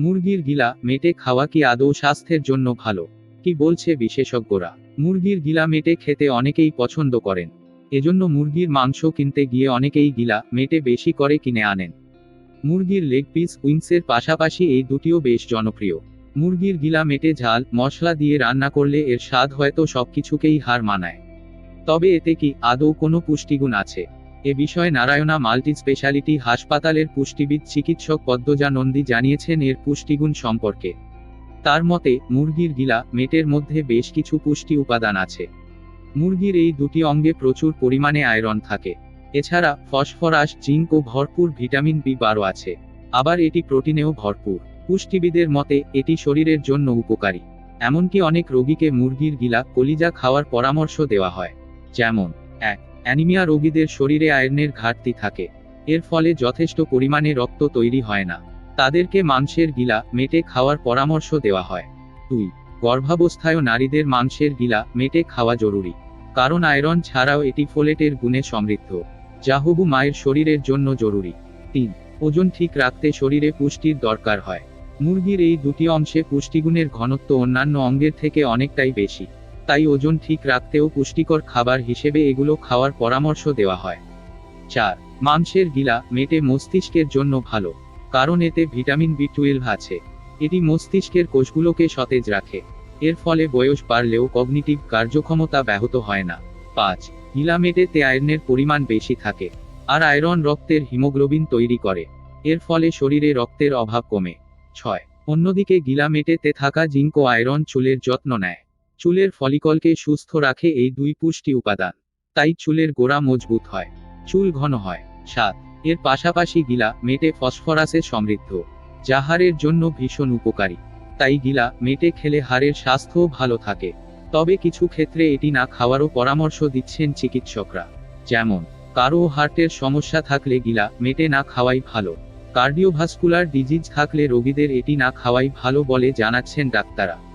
মুরগির গিলা মেটে খাওয়া কি আদৌ স্বাস্থ্যের জন্য ভালো? কি বলছে বিশেষজ্ঞরা? মুরগির গিলা মেটে খেতে অনেকেই পছন্দ করেন। এজন্য মুরগির মাংস কিনতে গিয়ে অনেকেই গিলা মেটে বেশি করে কিনে আনেন। মুরগির লেগ পিস উইংসের পাশাপাশি এই দুটিও বেশ জনপ্রিয়। মুরগির গিলা মেটে ঝাল, মশলা দিয়ে রান্না করলে এর স্বাদ হয়তো সবকিছুকেই হার মানায়। তবে এতে কি আদৌ কোনো পুষ্টিগুণ আছে? এ বিষয়ে নারায়ণা মাল্টি স্পেশালিটি হাসপাতালের পুষ্টিবিদ চিকিৎসক পদ্মজা নন্দী জানিয়েছেন এর পুষ্টিগুণ সম্পর্কে। তার মতে, মুরগির গিলা, মেটের মধ্যে বেশ কিছু পুষ্টি উপাদান আছে। মুরগির এই দুটি অঙ্গে প্রচুর পরিমাণে আয়রন থাকে। এছাড়া, ফসফরাস, জিঙ্ক ও ভরপুর ভিটামিন বি বারো আছে। আবার এটি প্রোটিনেও ভরপুর। পুষ্টিবিদের মতে, এটি শরীরের জন্য উপকারী। এমনকি অনেক রোগীকে মুরগির গিলা কলিজা খাওয়ার পরামর্শ দেওয়া হয়। যেমন, এক অ্যানিমিয়া রোগীদের শরীরে আয়রনের ঘাটতি থাকে। এর ফলে যথেষ্ট পরিমাণে রক্ত তৈরি হয় না। তাদেরকে মাংসের গিলা, মেটে খাওয়ার পরামর্শ দেওয়া হয়। দুই, গর্ভাবস্থায় নারীদের মাংসের গিলা, মেটে খাওয়া জরুরি। কারণ আয়রন ছাড়াও এটি ফোলেটের গুণে সমৃদ্ধ, যা হবু মায়ের শরীরের জন্য জরুরি। তিন, ওজন ঠিক রাখতে শরীরে পুষ্টির দরকার হয়। মুরগির এই দুটি অংশে পুষ্টিগুণের ঘনত্ব অন্যান্য অঙ্গের থেকে অনেকটাই বেশি। তাই ওজন ঠিক রাখতেও পুষ্টিকর খাবার হিসেবে এগুলো খাওয়ার পরামর্শ দেওয়া হয়। চার, মাংসের গিলা মেটে মস্তিষ্কের জন্য ভালো, কারণ এতে ভিটামিন বি টুয়েলভ আছে। এটি মস্তিষ্কের কোষগুলোকে সতেজ রাখে। এর ফলে বয়স বাড়লেও কগনিটিভ কার্যক্ষমতা ব্যাহত হয় না। পাঁচ, গিলা মেটেতে আয়রনের পরিমাণ বেশি থাকে, আর আয়রন রক্তের হিমোগ্লোবিন তৈরি করে। এর ফলে শরীরে রক্তের অভাব কমে। ছয়, অন্যদিকে গিলা মেটেতে থাকা জিঙ্ক ও আয়রন চুলের যত্ন নেয়। চুলের ফলিকলকে সুস্থ রাখে এই দুই পুষ্টি উপাদান। তাই চুলের গোড়া মজবুত হয়। চুল ঘন হয়। সাত, এর পাশাপাশি গিলা মেটে ফসফরাসে সমৃদ্ধ। যা হাড়ের জন্য ভীষণ উপকারী। তাই গিলা মেটে খেলে হাড়ের স্বাস্থ্যও ভালো থাকে। তবে কিছু ক্ষেত্রে এটি না খাওয়ারও পরামর্শ দিচ্ছেন চিকিৎসকরা। যেমন, কারও হার্টের সমস্যা থাকলে গিলা মেটে না খাওয়াই ভালো। কার্ডিওভাস্কুলার ডিজিজ থাকলে রোগীদের এটি না খাওয়াই ভালো বলে জানাচ্ছেন ডাক্তাররা।